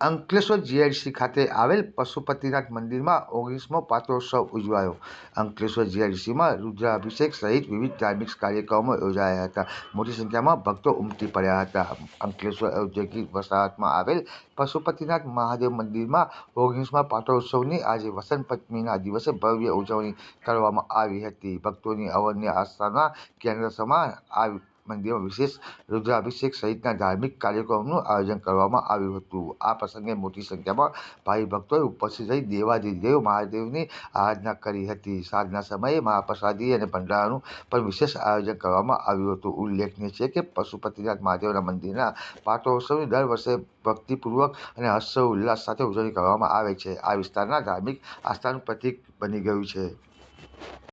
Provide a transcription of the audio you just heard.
Ankleshwar GIDC ખાતે આવેલ પશુપતિનાથ મંદિરમાં ઓગણીસમો પાત્રોત્સવ ઉજવાયો. અંકલેશ્વર જીઆઈડીસીમાં રુદ્રાભિષેક સહિત વિવિધ ધાર્મિક કાર્યક્રમો યોજાયા હતા. મોટી સંખ્યામાં ભક્તો ઉમટી પડ્યા હતા. અંકલેશ્વર ઔદ્યોગિક વસાહતમાં આવેલ પશુપતિનાથ મહાદેવ મંદિરમાં ઓગણીસમા પાત્રોત્સવની આજે વસંત પંચમીના દિવસે ભવ્ય ઉજવણી કરવામાં આવી હતી. ભક્તોની અવન્ય આસ્થાના કેન્દ્ર સમાન આ મંદિરમાં વિશેષ રુદ્રાભિષેક સહિતના ધાર્મિક કાર્યક્રમોનું આયોજન કરવામાં આવ્યું હતું. આ પ્રસંગે મોટી સંખ્યામાં ભાઈ ભક્તોએ ઉપસ્થિત રહી દેવાધિદેવ મહાદેવની આરાધના કરી હતી. સાંજના સમયે મહાપ્રસાદી અને ભંડારાનું પણ વિશેષ આયોજન કરવામાં આવ્યું હતું. ઉલ્લેખનીય છે કે પશુપતિનાથ મહાદેવના મંદિરના પાટોત્સવની દર વર્ષે ભક્તિપૂર્વક અને હર્ષ ઉલ્લાસ સાથે ઉજવણી કરવામાં આવે છે. આ વિસ્તારના ધાર્મિક આસ્થાનું પ્રતીક બની ગયું છે.